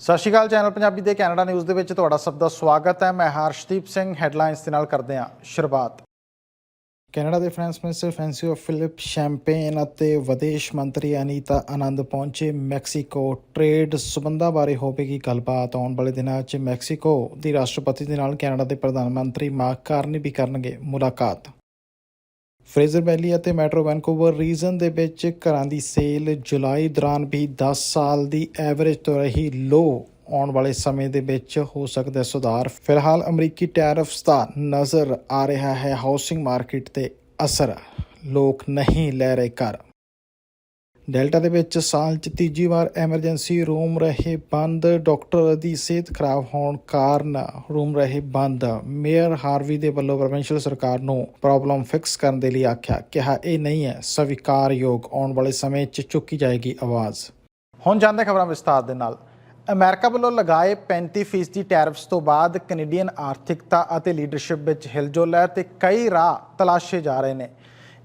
ਸਤਿ ਸ਼੍ਰੀ ਅਕਾਲ, ਚੈਨਲ ਪੰਜਾਬੀ ਦੇ Canada news ਦੇ ਵਿੱਚ ਤੁਹਾਡਾ ਸਭ ਦਾ ਸਵਾਗਤ ਹੈ। ਮੈਂ ਹਰਸ਼ਦੀਪ ਸਿੰਘ, ਹੈਡਲਾਈਨਸ ਦੇ ਨਾਲ ਕਰਦੇ ਹਾਂ ਸ਼ੁਰੂਆਤ। ਕੈਨੇਡਾ ਦੇ finance minister François Philippe Champagne ਅਤੇ ਵਿਦੇਸ਼ ਮੰਤਰੀ ਅਨੀਤਾ ਆਨੰਦ ਪਹੁੰਚੇ ਮੈਕਸੀਕੋ। ਟ੍ਰੇਡ ਸਬੰਧਾਂ ਬਾਰੇ ਹੋਵੇਗੀ ਗੱਲਬਾਤ। ਆਉਣ ਵਾਲੇ ਦਿਨਾਂ 'ਚ ਮੈਕਸੀਕੋ ਦੀ ਰਾਸ਼ਟਰਪਤੀ ਦੇ ਨਾਲ ਕੈਨੇਡਾ ਦੇ ਪ੍ਰਧਾਨ ਮੰਤਰੀ ਮਾਰਕ ਕਾਰਨੀ ਵੀ ਕਰਨਗੇ ਮੁਲਾਕਾਤ। ਫਰੇਜ਼ਰ ਵੈਲੀ ਅਤੇ ਮੈਟਰੋ ਵੈਨਕੂਵਰ ਰੀਜਨ ਦੇ ਵਿੱਚ ਘਰਾਂ ਦੀ ਸੇਲ ਜੁਲਾਈ ਦੌਰਾਨ ਵੀ 10 ਸਾਲ ਦੀ ਐਵਰੇਜ ਤੋਂ ਰਹੀ ਲੋ ਆਉਣ ਵਾਲੇ ਸਮੇਂ ਦੇ ਵਿੱਚ ਹੋ ਸਕਦਾ ਸੁਧਾਰ। ਫਿਲਹਾਲ ਅਮਰੀਕੀ ਟੈਰਿਫਸ ਦਾ ਨਜ਼ਰ ਆ ਰਿਹਾ ਹੈ। ਹਾਊਸਿੰਗ ਮਾਰਕੀਟ ਤੇ ਅਸਰ ਲੋਕ ਨਹੀਂ ਲੈ ਰਹੇ ਘਰ। ਡੈਲਟਾ ਦੇ ਵਿੱਚ ਸਾਲ 'ਚ ਤੀਜੀ ਵਾਰ ਐਮਰਜੈਂਸੀ, ਰੂਮ ਰਹੇ ਬੰਦ, ਡਾਕਟਰ ਦੀ ਸਿਹਤ ਖਰਾਬ ਹੋਣ ਕਾਰਨ ਰੂਮ ਰਹੇ ਬੰਦ। ਮੇਅਰ ਹਾਰਵੀ ਦੇ ਵੱਲੋਂ ਪ੍ਰੋਵਿੰਸ਼ੀਅਲ ਸਰਕਾਰ ਨੂੰ ਪ੍ਰੋਬਲਮ ਫਿਕਸ ਕਰਨ ਦੇ ਲਈ ਆਖਿਆ, ਕਿਹਾ, ਇਹ ਨਹੀਂ ਹੈ, ਸਵੀਕਾਰਯੋਗ ਆਉਣ ਵਾਲੇ ਸਮੇਂ 'ਚ ਚੁੱਕੀ ਜਾਏਗੀ ਆਵਾਜ਼। ਹੁਣ ਜਾਂਦੇ ਖਬਰਾਂ ਵਿਸਤਾਰ ਦੇ ਨਾਲ। ਅਮਰੀਕਾ ਵੱਲੋਂ ਲਗਾਏ 35% ਦੀ ਟੈਰਿਫਸ ਤੋਂ ਬਾਅਦ ਕੈਨੇਡੀਅਨ ਆਰਥਿਕਤਾ ਅਤੇ ਲੀਡਰਸ਼ਿਪ ਵਿੱਚ ਹਿਲਜੁਲ ਹੈ ਤੇ ਕਈ ਰਾਹ ਤਲਾਸ਼ੇ ਜਾ ਰਹੇ ਨੇ।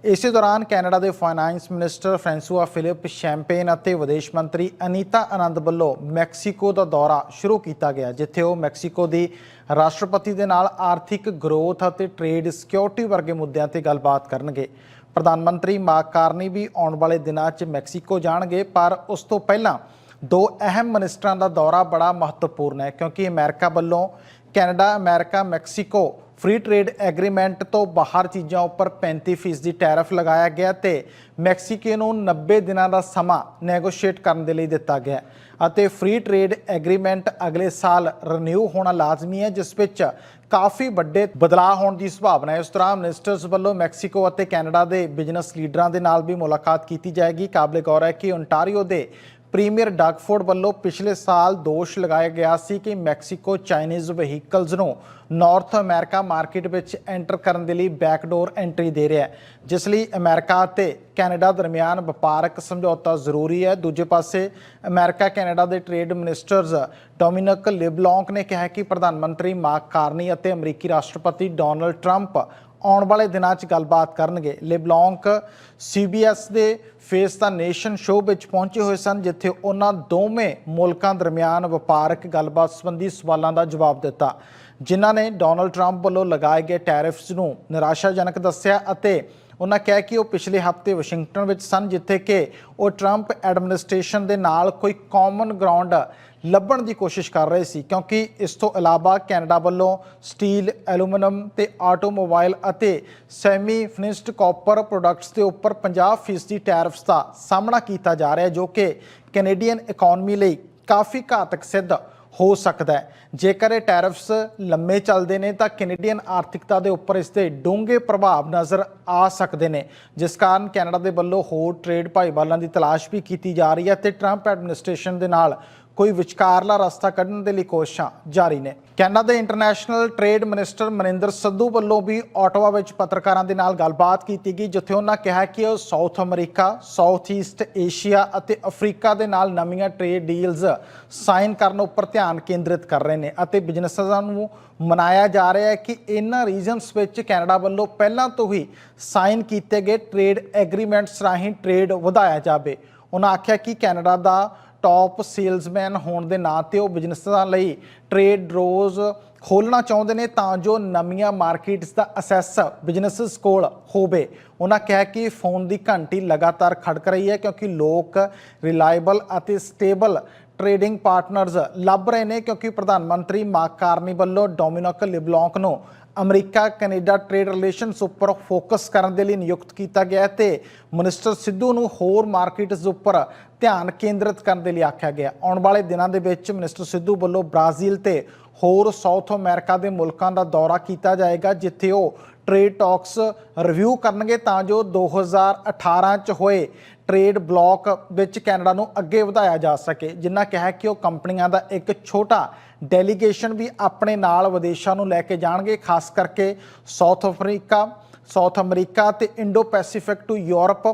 ਇਸੇ ਦੌਰਾਨ ਕੈਨੇਡਾ ਦੇ finance minister François Philippe Champagne ਅਤੇ ਵਿਦੇਸ਼ ਮੰਤਰੀ ਅਨੀਤਾ ਆਨੰਦ ਵੱਲੋਂ ਮੈਕਸੀਕੋ ਦਾ ਦੌਰਾ ਸ਼ੁਰੂ ਕੀਤਾ ਗਿਆ, ਜਿੱਥੇ ਉਹ ਮੈਕਸੀਕੋ ਦੀ ਰਾਸ਼ਟਰਪਤੀ ਦੇ ਨਾਲ ਆਰਥਿਕ ਗਰੋਥ ਅਤੇ ਟ੍ਰੇਡ ਸਿਕਿਉਰਿਟੀ ਵਰਗੇ ਮੁੱਦਿਆਂ ਤੇ ਗੱਲਬਾਤ ਕਰਨਗੇ। ਪ੍ਰਧਾਨ ਮੰਤਰੀ ਮਾਰਕ ਕਾਰਨੀ ਵੀ ਆਉਣ ਵਾਲੇ ਦਿਨਾਂ 'ਚ ਮੈਕਸੀਕੋ ਜਾਣਗੇ, ਪਰ ਉਸ ਤੋਂ ਪਹਿਲਾਂ ਦੋ ਅਹਿਮ ਮਿਨਿਸਟਰਾਂ ਦਾ ਦੌਰਾ ਬੜਾ ਮਹੱਤਵਪੂਰਨ ਹੈ, ਕਿਉਂਕਿ ਅਮਰੀਕਾ ਵੱਲੋਂ Canada, America, Mexico free trade agreement ਤੋਂ ਬਾਹਰ ਚੀਜ਼ਾਂ ਉੱਪਰ 35% ਦੀ ਟੈਰਿਫ ਲਗਾਇਆ ਗਿਆ ਤੇ ਮੈਕਸੀਕੋ ਨੂੰ 90 ਦਿਨਾਂ ਦਾ ਸਮਾਂ ਨੈਗੋਸ਼ੀਏਟ ਕਰਨ ਦੇ ਲਈ ਦਿੱਤਾ ਗਿਆ। ਅਤੇ ਫ੍ਰੀ ਟ੍ਰੇਡ ਐਗਰੀਮੈਂਟ ਅਗਲੇ ਸਾਲ ਰੀਨਿਊ ਹੋਣਾ ਲਾਜ਼ਮੀ ਹੈ, ਜਿਸ ਵਿੱਚ ਕਾਫੀ ਵੱਡੇ ਬਦਲਾਅ ਹੋਣ ਦੀ ਸੰਭਾਵਨਾ ਹੈ। ਇਸ ਤਰ੍ਹਾਂ ਮਿਨਿਸਟਰਸ ਵੱਲੋਂ ਮੈਕਸੀਕੋ ਅਤੇ ਕੈਨੇਡਾ ਦੇ ਬਿਜ਼ਨਸ ਲੀਡਰਾਂ ਦੇ ਨਾਲ ਵੀ ਮੁਲਾਕਾਤ ਕੀਤੀ ਜਾਏਗੀ। ਕਾਬਲੇ ਗੌਰ ਹੈ ਕਿ ਓਨਟਾਰੀਓ ਦੇ ਪ੍ਰੀਮੀਅਰ ਡਗਫੋਰਡ ਵੱਲੋਂ ਪਿਛਲੇ ਸਾਲ ਦੋਸ਼ ਲਗਾਇਆ ਗਿਆ ਸੀ ਕਿ ਮੈਕਸੀਕੋ ਚਾਈਨੀਜ਼ ਵਹੀਕਲਸ ਨੂੰ ਨਾਰਥ ਅਮਰੀਕਾ ਮਾਰਕੀਟ ਵਿੱਚ ਐਂਟਰ ਕਰਨ ਦੇ ਲਈ ਬੈਕਡੋਰ ਐਂਟਰੀ ਦੇ ਰਿਹਾ ਹੈ। ਜਿਸ ਲਈ ਅਮਰੀਕਾ ਅਤੇ ਕੈਨੇਡਾ ਦਰਮਿਆਨ ਵਪਾਰਕ ਸਮਝੌਤਾ ਜ਼ਰੂਰੀ ਹੈ। ਦੂਜੇ ਪਾਸੇ, ਅਮਰੀਕਾ, ਕੈਨੇਡਾ ਦੇ ਟ੍ਰੇਡ ਮਿਨਿਸਟਰਸ ਡੋਮਿਨਿਕ ਲਿਬਲੌਂਕ ਨੇ ਕਿਹਾ ਕਿ ਪ੍ਰਧਾਨ ਮੰਤਰੀ ਮਾਰਕ ਕਾਰਨੀ ਅਤੇ ਅਮਰੀਕੀ ਰਾਸ਼ਟਰਪਤੀ ਡੋਨਲਡ ਟਰੰਪ ਆਉਣ ਵਾਲੇ ਦਿਨਾਂ 'ਚ ਗੱਲਬਾਤ ਕਰਨਗੇ। ਲਿਬਲੌਂਕ ਸੀਬੀਐਸ ਦੇ ਫੇਸ ਦਾ ਨੇਸ਼ਨ ਸ਼ੋਅ ਵਿੱਚ ਪਹੁੰਚੇ ਹੋਏ ਸਨ, ਜਿੱਥੇ ਉਹਨਾਂ ਦੋਵੇਂ ਮੁਲਕਾਂ ਦਰਮਿਆਨ ਵਪਾਰਕ ਗੱਲਬਾਤ ਸੰਬੰਧੀ ਸਵਾਲਾਂ ਦਾ ਜਵਾਬ ਦਿੱਤਾ, ਜਿਨ੍ਹਾਂ ਨੇ ਡੋਨਲਡ ਟਰੰਪ ਵੱਲੋਂ ਲਗਾਏ ਗਏ ਟੈਰਿਫਸ ਨੂੰ ਨਿਰਾਸ਼ਾਜਨਕ ਦੱਸਿਆ ਅਤੇ ਉਹਨਾਂ ਕਿਹਾ ਕਿ ਉਹ ਪਿਛਲੇ ਹਫ਼ਤੇ ਵਾਸ਼ਿੰਗਟਨ ਵਿੱਚ ਸਨ, ਜਿੱਥੇ ਕਿ ਉਹ ਟਰੰਪ ਐਡਮਿਨਿਸਟ੍ਰੇਸ਼ਨ ਦੇ ਨਾਲ ਕੋਈ ਕਾਮਨ ਗਰਾਊਂਡ ਲੱਭਣ ਦੀ ਕੋਸ਼ਿਸ਼ ਕਰ ਰਹੇ ਸੀ, ਕਿਉਂਕਿ ਇਸ ਤੋਂ ਇਲਾਵਾ ਕੈਨੇਡਾ ਵੱਲੋਂ ਸਟੀਲ, ਐਲੂਮੀਨੀਅਮ ਤੇ ਆਟੋਮੋਬਾਈਲ ਅਤੇ ਸੈਮੀ ਫਿਨਿਸ਼ਡ ਕਾਪਰ ਪ੍ਰੋਡਕਟਸ ਦੇ ਉੱਪਰ 50% ਦੀ ਟੈਰਿਫਸ ਦਾ ਸਾਹਮਣਾ ਕੀਤਾ ਜਾ ਰਿਹਾ ਹੈ, ਜੋ ਕਿ ਕੈਨੇਡੀਅਨ ਇਕਨੋਮੀ ਲਈ ਕਾਫੀ ਘਾਤਕ ਸਿੱਧ ਹੋ ਸਕਦਾ ਹੈ। ਜੇਕਰ ਇਹ ਟੈਰਿਫਸ ਲੰਮੇ ਚੱਲਦੇ ਨੇ, ਤਾਂ ਕੈਨੇਡੀਅਨ ਆਰਥਿਕਤਾ ਦੇ ਉੱਪਰ ਇਸ ਦੇ ਡੂੰਘੇ ਪ੍ਰਭਾਵ ਨਜ਼ਰ ਆ ਸਕਦੇ ਨੇ, ਜਿਸ ਕਾਰਨ ਕੈਨੇਡਾ ਦੇ ਵੱਲੋਂ ਹੋਰ ਟ੍ਰੇਡ ਭਾਈਵਾਲਾਂ ਦੀ ਤਲਾਸ਼ ਵੀ ਕੀਤੀ ਜਾ ਰਹੀ ਹੈ ਤੇ ਟਰੰਪ ਐਡਮਿਨਿਸਟ੍ਰੇਸ਼ਨ ਦੇ ਨਾਲ ਕੋਈ ਵਿਚਕਾਰਲਾ ਰਸਤਾ ਕੱਢਣ ਦੇ ਲਈ ਕੋਸ਼ਿਸ਼ਾਂ ਜਾਰੀ ਨੇ। ਕੈਨੇਡਾ ਦੇ international trade minister Maninder Sandhu ਵੱਲੋਂ ਵੀ ਆਟੋਵਾ ਵਿੱਚ ਪੱਤਰਕਾਰਾਂ ਦੇ ਨਾਲ ਗੱਲਬਾਤ ਕੀਤੀ ਗਈ, ਜਿੱਥੇ ਉਹਨਾਂ ਕਿਹਾ ਕਿ ਉਹ South America, South East Asia ਅਤੇ ਅਫਰੀਕਾ ਦੇ ਨਾਲ ਨਵੀਆਂ ਟ੍ਰੇਡ ਡੀਲਜ਼ ਸਾਈਨ ਕਰਨ ਉੱਪਰ ਧਿਆਨ ਕੇਂਦਰਿਤ ਕਰ ਰਹੇ ਨੇ ਅਤੇ ਬਿਜ਼ਨਸਾਂ ਨੂੰ ਮਨਾਇਆ ਜਾ ਰਿਹਾ ਹੈ ਕਿ ਇਹਨਾਂ ਰੀਜਨਸ ਵਿੱਚ ਕੈਨੇਡਾ ਵੱਲੋਂ ਪਹਿਲਾਂ ਤੋਂ ਹੀ ਸਾਈਨ ਕੀਤੇ ਗਏ ਟ੍ਰੇਡ ਐਗਰੀਮੈਂਟਸ ਰਾਹੀਂ ਟ੍ਰੇਡ ਵਧਾਇਆ ਜਾਵੇ। ਉਹਨਾਂ ਆਖਿਆ ਕਿ ਕੈਨੇਡਾ ਦਾ ਟੌਪ ਸੇਲਸਮੈਨ ਹੋਣ ਦੇ ਨਾਂ ਤੇ ਉਹ ਬਿਜ਼ਨਸਾਂ ਲਈ ਟ੍ਰੇਡ ਰੋਜ਼ ਖੋਲਣਾ ਚਾਹੁੰਦੇ ਨੇ ਤਾਂ ਜੋ ਨਵੀਆਂ ਮਾਰਕੀਟਸ ਦਾ ਅਸੈਸ ਬਿਜ਼ਨੈਸਸ ਕੋਲ ਹੋਵੇ। ਉਹਨਾਂ ਕਿਹਾ ਕਿ ਫੋਨ ਦੀ ਘੰਟੀ ਲਗਾਤਾਰ ਖੜਕ ਰਹੀ ਹੈ ਕਿਉਂਕਿ ਲੋਕ ਰਿਲਾਇਬਲ ਅਤੇ ਸਟੇਬਲ ਟ੍ਰੇਡਿੰਗ ਪਾਰਟਨਰਸ ਲੱਭ ਰਹੇ ਨੇ ਕਿਉਂਕਿ ਪ੍ਰਧਾਨ ਮੰਤਰੀ ਮਾਰਕ ਕਾਰਨੀ ਵੱਲੋਂ ਡੋਮਿਨਿਕ ਲਿਬਲੌਂਕ ਨੂੰ ਅਮਰੀਕਾ, ਕੈਨੇਡਾ ਟ੍ਰੇਡ ਰਿਲੇਸ਼ਨਸ ਉੱਪਰ ਫੋਕਸ ਕਰਨ ਦੇ ਲਈ ਨਿਯੁਕਤ ਕੀਤਾ ਗਿਆ ਹੈ ਤੇ ਮਿਨਿਸਟਰ ਸਿੱਧੂ ਨੂੰ ਹੋਰ ਮਾਰਕੀਟਸ ਉੱਪਰ ਧਿਆਨ ਕੇਂਦਰਿਤ ਕਰਨ ਦੇ ਲਈ ਆਖਿਆ ਗਿਆ। ਆਉਣ ਵਾਲੇ ਦਿਨਾਂ ਦੇ ਵਿੱਚ ਮਿਨਿਸਟਰ ਸਿੱਧੂ ਵੱਲੋਂ ਬ੍ਰਾਜ਼ੀਲ ਤੇ ਹੋਰ ਸਾਊਥ ਅਮਰੀਕਾ ਦੇ ਮੁਲਕਾਂ ਦਾ ਦੌਰਾ ਕੀਤਾ ਜਾਏਗਾ, ਜਿੱਥੇ ਉਹ ਟ੍ਰੇਡ ਟਾਕਸ ਰਿਵਿਊ ਕਰਨਗੇ ਤਾਂ ਜੋ 2018 ਚ ਹੋਏ ਟ੍ਰੇਡ ਬਲੌਕ ਵਿੱਚ ਕੈਨੇਡਾ ਨੂੰ ਅੱਗੇ ਵਧਾਇਆ ਜਾ ਸਕੇ। ਜਿਨ੍ਹਾਂ ਕਿਹਾ ਕਿ ਉਹ ਕੰਪਨੀਆਂ ਦਾ ਇੱਕ ਛੋਟਾ ਡੈਲੀਗੇਸ਼ਨ ਵੀ ਆਪਣੇ ਨਾਲ ਵਿਦੇਸ਼ਾਂ ਨੂੰ ਲੈ ਕੇ ਜਾਣਗੇ, ਖਾਸ ਕਰਕੇ ਸਾਊਥ ਅਫਰੀਕਾ, ਸਾਊਥ ਅਮਰੀਕਾ ਤੇ ਇੰਡੋ ਪੈਸੀਫਿਕ ਟੂ ਯੂਰਪ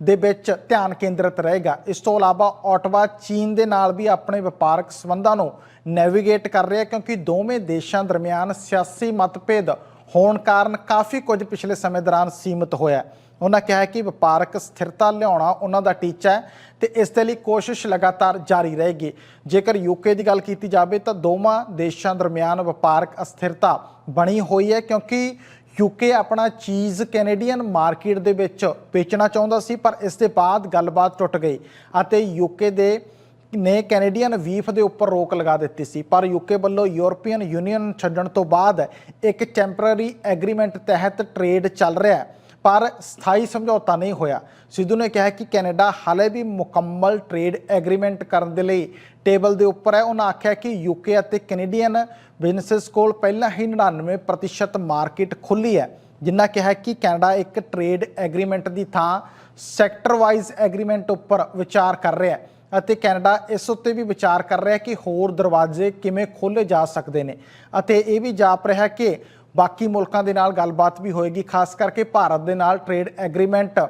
ਦੇ ਵਿੱਚ ਧਿਆਨ ਕੇਂਦਰਿਤ ਰਹੇਗਾ। ਇਸ ਤੋਂ ਇਲਾਵਾ ਆਟਵਾ ਚੀਨ ਦੇ ਨਾਲ ਵੀ ਆਪਣੇ ਵਪਾਰਕ ਸੰਬੰਧਾਂ ਨੂੰ ਨੈਵੀਗੇਟ ਕਰ ਰਿਹਾ ਕਿਉਂਕਿ ਦੋਵੇਂ ਦੇਸ਼ਾਂ ਦਰਮਿਆਨ ਸਿਆਸੀ ਮਤਭੇਦ ਹੋਣ ਕਾਰਨ ਕਾਫੀ ਕੁਝ ਪਿਛਲੇ ਸਮੇਂ ਦੌਰਾਨ ਸੀਮਿਤ ਹੋਇਆ ਉਹਨਾਂ ਕਿਹਾ ਕਿ ਵਪਾਰਕ ਸਥਿਰਤਾ ਲਿਆਉਣਾ ਉਹਨਾਂ ਦਾ ਟੀਚਾ ਹੈ ਤੇ ਇਸ ਦੇ ਲਈ ਕੋਸ਼ਿਸ਼ ਲਗਾਤਾਰ ਜਾਰੀ ਰਹੇਗੀ। ਜੇਕਰ ਯੂਕੇ ਦੀ ਗੱਲ ਕੀਤੀ ਜਾਵੇ ਤਾਂ ਦੋਵਾਂ ਦੇਸ਼ਾਂ ਦਰਮਿਆਨ ਵਪਾਰਕ ਅਸਥਿਰਤਾ ਬਣੀ ਹੋਈ ਹੈ ਕਿਉਂਕਿ ਯੂਕੇ ਆਪਣਾ ਚੀਜ਼ ਕੈਨੇਡੀਅਨ ਮਾਰਕੀਟ ਦੇ ਵਿੱਚ ਵੇਚਣਾ ਚਾਹੁੰਦਾ ਸੀ, ਪਰ ਇਸ ਦੇ ਬਾਅਦ ਗੱਲਬਾਤ ਟੁੱਟ ਗਈ ਅਤੇ ਯੂਕੇ ਦੇ ਨੇ ਕੈਨੇਡੀਅਨ ਵੀਫ ਦੇ ਉੱਪਰ ਰੋਕ ਲਗਾ ਦਿੱਤੀ ਸੀ। ਪਰ ਯੂਕੇ ਵੱਲੋਂ ਯੂਰਪੀਅਨ ਯੂਨੀਅਨ ਛੱਡਣ ਤੋਂ ਬਾਅਦ ਇੱਕ ਟੈਂਪਰੇਰੀ ਐਗਰੀਮੈਂਟ ਤਹਿਤ ਟ੍ਰੇਡ ਚੱਲ ਰਿਹਾ ਹੈ, ਪਰ ਸਥਾਈ ਸਮਝੌਤਾ ਨਹੀਂ ਹੋਇਆ। ਸਿੱਧੂ ਨੇ ਕਿਹਾ ਕਿ ਕੈਨੇਡਾ ਹਾਲੇ ਵੀ ਮੁਕੰਮਲ ਟ੍ਰੇਡ ਐਗਰੀਮੈਂਟ ਕਰਨ ਦੇ ਲਈ ਟੇਬਲ ਦੇ ਉੱਪਰ ਹੈ। ਉਹਨਾਂ ਆਖਿਆ ਕਿ ਯੂਕੇ ਅਤੇ ਕੈਨੇਡੀਅਨ ਬਿਜ਼ਨੈਸਸ ਕੋਲ ਪਹਿਲਾਂ ਹੀ 99% ਮਾਰਕੀਟ ਖੁੱਲੀ ਹੈ, ਜਿੰਨਾ ਕਿਹਾ ਕਿ ਕੈਨੇਡਾ ਇੱਕ ਟ੍ਰੇਡ ਐਗਰੀਮੈਂਟ ਦੀ ਥਾਂ ਸੈਕਟਰ ਵਾਈਜ਼ ਐਗਰੀਮੈਂਟ ਉੱਪਰ ਵਿਚਾਰ ਕਰ ਰਿਹਾ ਹੈ ਅਤੇ ਕੈਨੇਡਾ ਇਸ ਉੱਤੇ ਵੀ ਵਿਚਾਰ ਕਰ ਰਿਹਾ ਕਿ ਹੋਰ ਦਰਵਾਜ਼ੇ ਕਿਵੇਂ ਖੋਲੇ ਜਾ ਸਕਦੇ ਨੇ। ਅਤੇ ਇਹ ਵੀ ਜਾਪ ਰਿਹਾ ਕਿ ਬਾਕੀ ਮੁਲਕਾਂ ਦੇ ਨਾਲ ਗੱਲਬਾਤ ਵੀ ਹੋਏਗੀ, ਖਾਸ ਕਰਕੇ ਭਾਰਤ ਦੇ ਨਾਲ ਟ੍ਰੇਡ ਐਗਰੀਮੈਂਟ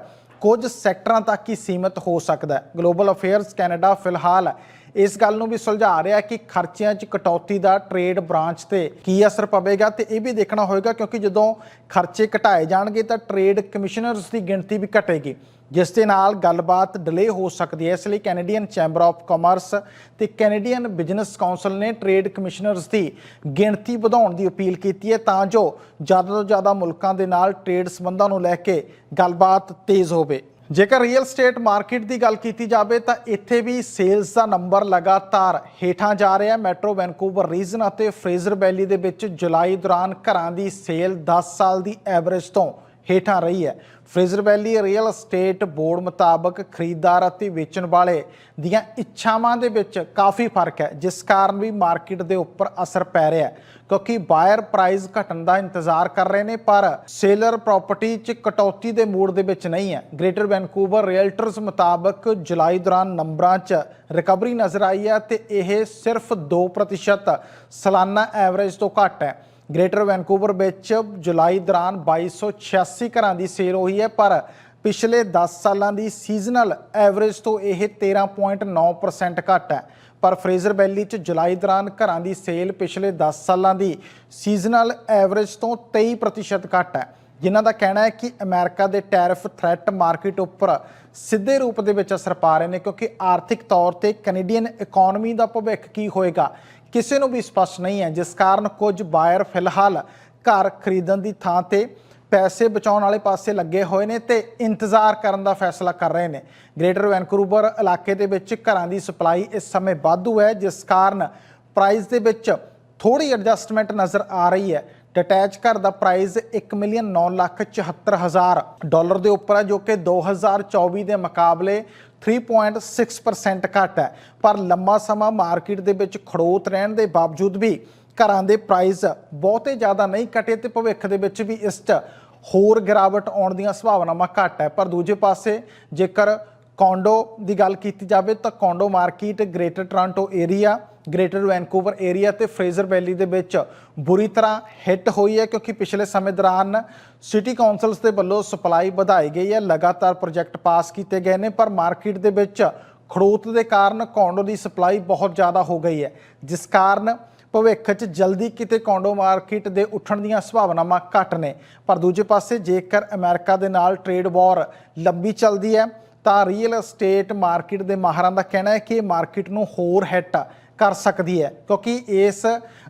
ਕੁਝ ਸੈਕਟਰਾਂ ਤੱਕ ਹੀ ਸੀਮਿਤ ਹੋ ਸਕਦਾ ਹੈ। ਗਲੋਬਲ ਅਫੇਅਰਸ ਕੈਨੇਡਾ ਫਿਲਹਾਲ ਇਸ ਗੱਲ ਨੂੰ ਵੀ ਸੁਲਝਾ ਰਿਹਾ ਕਿ ਖਰਚਿਆਂ 'ਚ ਕਟੌਤੀ ਦਾ ਟ੍ਰੇਡ ਬ੍ਰਾਂਚ ਤੇ ਕੀ ਅਸਰ ਪਵੇਗਾ ਤੇ ਇਹ ਵੀ ਦੇਖਣਾ ਹੋਏਗਾ ਕਿਉਂਕਿ ਜਦੋਂ ਖਰਚੇ ਘਟਾਏ ਜਾਣਗੇ ਤਾਂ ਟ੍ਰੇਡ ਕਮਿਸ਼ਨਰਸ ਦੀ ਗਿਣਤੀ ਵੀ ਘਟੇਗੀ, ਜਿਸ ਦੇ ਨਾਲ ਗੱਲਬਾਤ ਡਿਲੇ ਹੋ ਸਕਦੀ ਹੈ। ਇਸ ਲਈ ਕੈਨੇਡੀਅਨ ਚੈਂਬਰ ਆਫ ਕਾਮਰਸ ਤੇ ਕੈਨੇਡੀਅਨ ਬਿਜ਼ਨਸ ਕਾਉਂਸਲ ਨੇ ਟ੍ਰੇਡ ਕਮਿਸ਼ਨਰਸ ਦੀ ਗਿਣਤੀ ਵਧਾਉਣ ਦੀ ਅਪੀਲ ਕੀਤੀ ਹੈ ਤਾਂ ਜੋ ਜ਼ਿਆਦਾ ਤੋਂ ਜ਼ਿਆਦਾ ਮੁਲਕਾਂ ਦੇ ਨਾਲ ਟ੍ਰੇਡ ਸੰਬੰਧਾਂ ਨੂੰ ਲੈ ਕੇ ਗੱਲਬਾਤ ਤੇਜ਼ ਹੋਵੇ। ਜੇਕਰ ਰੀਅਲ ਸਟੇਟ ਮਾਰਕੀਟ ਦੀ ਗੱਲ ਕੀਤੀ ਜਾਵੇ ਤਾਂ ਇੱਥੇ ਵੀ ਸੇਲਸ ਦਾ ਨੰਬਰ ਲਗਾਤਾਰ ਹੇਠਾਂ ਜਾ ਰਿਹਾ ਹੈ। ਮੈਟਰੋ ਵੈਨਕੂਵਰ ਰੀਜਨ ਅਤੇ ਫਰੇਜ਼ਰ ਵੈਲੀ ਦੇ ਵਿੱਚ ਜੁਲਾਈ ਦੌਰਾਨ ਘਰਾਂ ਦੀ ਸੇਲ 10 ਸਾਲ ਦੀ ਐਵਰੇਜ ਤੋਂ ਹੇਠਾਂ ਰਹੀ ਹੈ। Fraser Valley real estate board ਮੁਤਾਬਕ ਖਰੀਦਦਾਰ ਅਤੇ ਵੇਚਣ ਵਾਲੇ ਦੀਆਂ ਇੱਛਾਵਾਂ ਦੇ ਵਿੱਚ ਕਾਫੀ ਫ਼ਰਕ ਹੈ, ਜਿਸ ਕਾਰਨ ਵੀ ਮਾਰਕੀਟ ਦੇ ਉੱਪਰ ਅਸਰ ਪੈ ਰਿਹਾ ਹੈ। ਕਿਉਂਕਿ ਬਾਇਰ ਪ੍ਰਾਈਸ ਘਟਣ ਦਾ ਇੰਤਜ਼ਾਰ ਕਰ ਰਹੇ ਨੇ, ਪਰ ਸੇਲਰ ਪ੍ਰਾਪਰਟੀ 'ਚ ਕਟੌਤੀ ਦੇ ਮੂਡ ਦੇ ਵਿੱਚ ਨਹੀਂ ਹੈ। ਗ੍ਰੇਟਰ ਵੈਨਕੂਵਰ ਰੀਅਲਟਰਸ ਮੁਤਾਬਕ ਜੁਲਾਈ ਦੌਰਾਨ ਨੰਬਰਾਂ 'ਚ ਰਿਕਵਰੀ ਨਜ਼ਰ ਆਈ ਹੈ ਤੇ ਇਹ ਸਿਰਫ 2% ਸਾਲਾਨਾ ਐਵਰੇਜ ਤੋਂ ਘੱਟ ਹੈ। ਗ੍ਰੇਟਰ ਵੈਨਕੂਵਰ ਵਿੱਚ ਜੁਲਾਈ ਦੌਰਾਨ 2286 ਘਰਾਂ ਦੀ ਸੇਲ ਹੋਈ ਹੈ, ਪਰ ਪਿਛਲੇ 10 ਸਾਲਾਂ ਦੀ ਸੀਜ਼ਨਲ ਐਵਰੇਜ ਤੋਂ ਇਹ 13.9% ਘੱਟ ਹੈ। ਪਰ ਫਰੇਜ਼ਰ ਵੈਲੀ 'ਚ ਜੁਲਾਈ ਦੌਰਾਨ ਘਰਾਂ ਦੀ ਸੇਲ ਪਿਛਲੇ 10 ਸਾਲਾਂ ਦੀ ਸੀਜ਼ਨਲ ਐਵਰੇਜ ਤੋਂ 23% ਘੱਟ ਹੈ, ਜਿਨ੍ਹਾਂ ਦਾ ਕਹਿਣਾ ਹੈ ਕਿ ਅਮਰੀਕਾ ਦੇ ਟੈਰਿਫ ਥ੍ਰੈਟ ਮਾਰਕੀਟ ਉੱਪਰ ਸਿੱਧੇ ਰੂਪ ਦੇ ਵਿੱਚ ਅਸਰ ਪਾ ਰਹੇ ਨੇ, ਕਿਉਂਕਿ ਆਰਥਿਕ ਤੌਰ ਤੇ ਕੈਨੇਡੀਅਨ ਇਕਨੋਮੀ ਦਾ ਭਵਿੱਖ ਕੀ ਹੋਏਗਾ, ਕਿਸੇ ਨੂੰ ਵੀ ਸਪਸ਼ਟ ਨਹੀਂ ਹੈ। ਜਿਸ ਕਾਰਨ ਕੁਝ ਬਾਇਰ ਫਿਲਹਾਲ ਘਰ ਖਰੀਦਣ ਦੀ ਥਾਂ ਤੇ ਪੈਸੇ ਬਚਾਉਣ ਵਾਲੇ ਪਾਸੇ ਲੱਗੇ ਹੋਏ ਨੇ ਤੇ ਇੰਤਜ਼ਾਰ ਕਰਨ ਦਾ ਫੈਸਲਾ ਕਰ ਰਹੇ ਨੇ। ਗ੍ਰੇਟਰ ਵੈਨਕੂਵਰ ਇਲਾਕੇ ਦੇ ਵਿੱਚ ਘਰਾਂ ਦੀ ਸਪਲਾਈ ਇਸ ਸਮੇਂ ਵਾਧੂ ਹੈ, ਜਿਸ ਕਾਰਨ ਪ੍ਰਾਈਸ ਦੇ ਵਿੱਚ ਥੋੜੀ ਐਡਜਸਟਮੈਂਟ ਨਜ਼ਰ ਆ ਰਹੀ ਹੈ। ਡਿਟੈਚ ਘਰ ਦਾ ਪ੍ਰਾਈਸ 1 ਮਿਲੀਅਨ 9 ਲੱਖ 74 ਹਜ਼ਾਰ ਡਾਲਰ ਦੇ ਉੱਪਰ ਹੈ, ਜੋ ਕਿ 2024 ਦੇ ਮੁਕਾਬਲੇ 3.6% ਘੱਟ ਹੈ। ਪਰ ਲੰਮਾ ਸਮਾਂ ਮਾਰਕੀਟ ਦੇ ਵਿੱਚ ਖੜੋਤ ਰਹਿਣ ਦੇ ਬਾਵਜੂਦ ਵੀ ਘਰਾਂ ਦੇ ਪ੍ਰਾਈਸ ਬਹੁਤੇ ਜ਼ਿਆਦਾ ਨਹੀਂ ਘਟੇ ਤੇ ਭਵਿੱਖ ਦੇ ਵਿੱਚ ਵੀ ਇਸ 'ਚ ਹੋਰ ਗਿਰਾਵਟ ਆਉਣ ਦੀਆਂ ਸੰਭਾਵਨਾਵਾਂ ਘੱਟ ਹੈ। ਪਰ ਦੂਜੇ ਪਾਸੇ ਜੇਕਰ ਕੌਂਡੋ ਦੀ ਗੱਲ ਕੀਤੀ ਜਾਵੇ ਤਾਂ condo market greater Toronto area, greater Vancouver area ਤੇ ਫਰੇਜ਼ਰ ਵੈਲੀ ਦੇ ਵਿੱਚ ਬੁਰੀ ਤਰ੍ਹਾਂ ਹਿੱਟ ਹੋਈ ਹੈ ਕਿਉਂਕਿ ਪਿਛਲੇ ਸਮੇਂ ਦੌਰਾਨ ਸਿਟੀ ਕਾਉਂਸਲਸ ਦੇ ਵੱਲੋਂ ਸਪਲਾਈ ਵਧਾਈ ਗਈ ਹੈ। ਲਗਾਤਾਰ ਪ੍ਰੋਜੈਕਟ ਪਾਸ ਕੀਤੇ ਗਏ ਨੇ, ਪਰ ਮਾਰਕੀਟ ਦੇ ਵਿੱਚ ਖੜੋਤ ਦੇ ਕਾਰਨ ਕੌਂਡੋ ਦੀ ਸਪਲਾਈ ਬਹੁਤ ਜ਼ਿਆਦਾ ਹੋ ਗਈ ਹੈ। ਜਿਸ ਕਾਰਨ ਭਵਿੱਖ 'ਚ ਜਲਦੀ ਕਿਤੇ ਕੌਂਡੋ ਮਾਰਕੀਟ ਦੇ ਉੱਠਣ ਦੀਆਂ ਸੰਭਾਵਨਾਵਾਂ ਘੱਟ ਨੇ। ਪਰ ਦੂਜੇ ਪਾਸੇ ਜੇਕਰ ਅਮਰੀਕਾ ਦੇ ਨਾਲ ਟ੍ਰੇਡ ਵਾਰ ਲੰਬੀ ਚੱਲਦੀ ਹੈ, ਤਾਂ ਰੀਅਲ ਏਸਟੇਟ ਮਾਰਕੀਟ ਦੇ ਮਾਹਰਾਂ ਦਾ ਕਹਿਣਾ ਹੈ ਕਿ ਇਹ ਮਾਰਕੀਟ ਨੂੰ ਹੋਰ ਹਿੱਟ ਕਰ ਸਕਦੀ ਹੈ, ਕਿਉਂਕਿ ਇਸ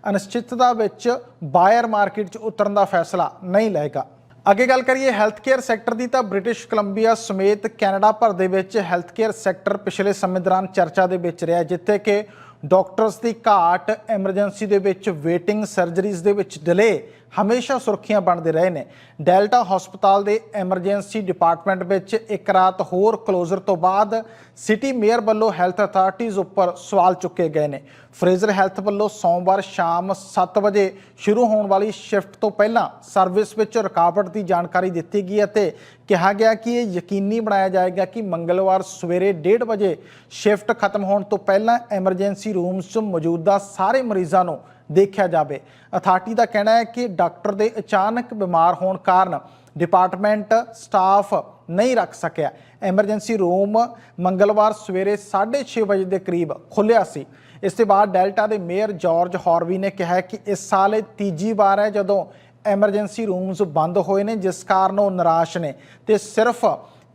ਅਨਿਸ਼ਚਿਤਤਾ ਵਿੱਚ ਬਾਇਰ ਮਾਰਕੀਟ 'ਚ ਉਤਰਨ ਦਾ ਫੈਸਲਾ ਨਹੀਂ ਲਏਗਾ। ਅੱਗੇ ਗੱਲ ਕਰੀਏ ਹੈਲਥ ਕੇਅਰ ਸੈਕਟਰ ਦੀ, ਤਾਂ ਬ੍ਰਿਟਿਸ਼ ਕੋਲੰਬੀਆ ਸਮੇਤ ਕੈਨੇਡਾ ਭਰ ਦੇ ਵਿੱਚ ਹੈਲਥ ਕੇਅਰ ਸੈਕਟਰ ਪਿਛਲੇ ਸਮੇਂ ਦੌਰਾਨ ਚਰਚਾ ਦੇ ਵਿੱਚ ਰਿਹਾ, ਜਿੱਥੇ ਕਿ ਡਾਕਟਰਸ ਦੀ ਘਾਟ ਐਮਰਜੈਂਸੀ ਦੇ ਵਿੱਚ ਵੇਟਿੰਗ ਸਰਜਰੀਜ਼ ਦੇ ਵਿੱਚ ਡਿਲੇ ਹਮੇਸ਼ਾ ਸੁਰਖੀਆਂ ਬਣਦੇ ਰਹੇ ਨੇ। ਡੈਲਟਾ ਹਸਪਤਾਲ ਦੇ ਐਮਰਜੈਂਸੀ ਡਿਪਾਰਟਮੈਂਟ ਵਿੱਚ ਇੱਕ ਰਾਤ ਹੋਰ ਕਲੋਜ਼ਰ ਤੋਂ ਬਾਅਦ ਸਿਟੀ ਮੇਅਰ ਵੱਲੋਂ ਹੈਲਥ ਅਥਾਰਟੀਜ਼ ਉੱਪਰ ਸਵਾਲ ਚੁੱਕੇ ਗਏ ਨੇ। ਫਰੇਜ਼ਰ ਹੈਲਥ ਵੱਲੋਂ ਸੋਮਵਾਰ ਸ਼ਾਮ 7 ਵਜੇ ਸ਼ੁਰੂ ਹੋਣ ਵਾਲੀ ਸ਼ਿਫਟ ਤੋਂ ਪਹਿਲਾਂ ਸਰਵਿਸ ਵਿੱਚ ਰੁਕਾਵਟ ਦੀ ਜਾਣਕਾਰੀ ਦਿੱਤੀ ਗਈ ਅਤੇ ਕਿਹਾ ਗਿਆ ਕਿ ਇਹ ਯਕੀਨੀ ਬਣਾਇਆ ਜਾਏਗਾ ਕਿ ਮੰਗਲਵਾਰ ਸਵੇਰੇ 1:30 ਵਜੇ ਸ਼ਿਫਟ ਖਤਮ ਹੋਣ ਤੋਂ ਪਹਿਲਾਂ ਐਮਰਜੈਂਸੀ ਰੂਮਸ 'ਚ ਮੌਜੂਦਾ ਸਾਰੇ ਮਰੀਜ਼ਾਂ ਨੂੰ ਦੇਖਿਆ ਜਾਵੇ। ਅਥਾਰਟੀ ਦਾ ਕਹਿਣਾ ਹੈ ਕਿ ਡਾਕਟਰ ਦੇ ਅਚਾਨਕ ਬਿਮਾਰ ਹੋਣ ਕਾਰਨ ਡਿਪਾਰਟਮੈਂਟ ਸਟਾਫ ਨਹੀਂ ਰੱਖ ਸਕਿਆ। ਐਮਰਜੈਂਸੀ ਰੂਮ ਮੰਗਲਵਾਰ ਸਵੇਰੇ 6:30 ਵਜੇ ਦੇ ਕਰੀਬ ਖੁੱਲਿਆ ਸੀ। ਇਸ ਤੋਂ ਬਾਅਦ ਡੈਲਟਾ ਦੇ ਮੇਅਰ ਜਾਰਜ ਹਾਰਵੀ ਨੇ ਕਿਹਾ ਕਿ ਇਸ ਸਾਲ ਇਹ ਤੀਜੀ ਵਾਰ ਹੈ ਜਦੋਂ ਐਮਰਜੈਂਸੀ ਰੂਮਸ ਬੰਦ ਹੋਏ ਨੇ, ਜਿਸ ਕਾਰਨ ਉਹ ਨਿਰਾਸ਼ ਨੇ। ਤੇ ਸਿਰਫ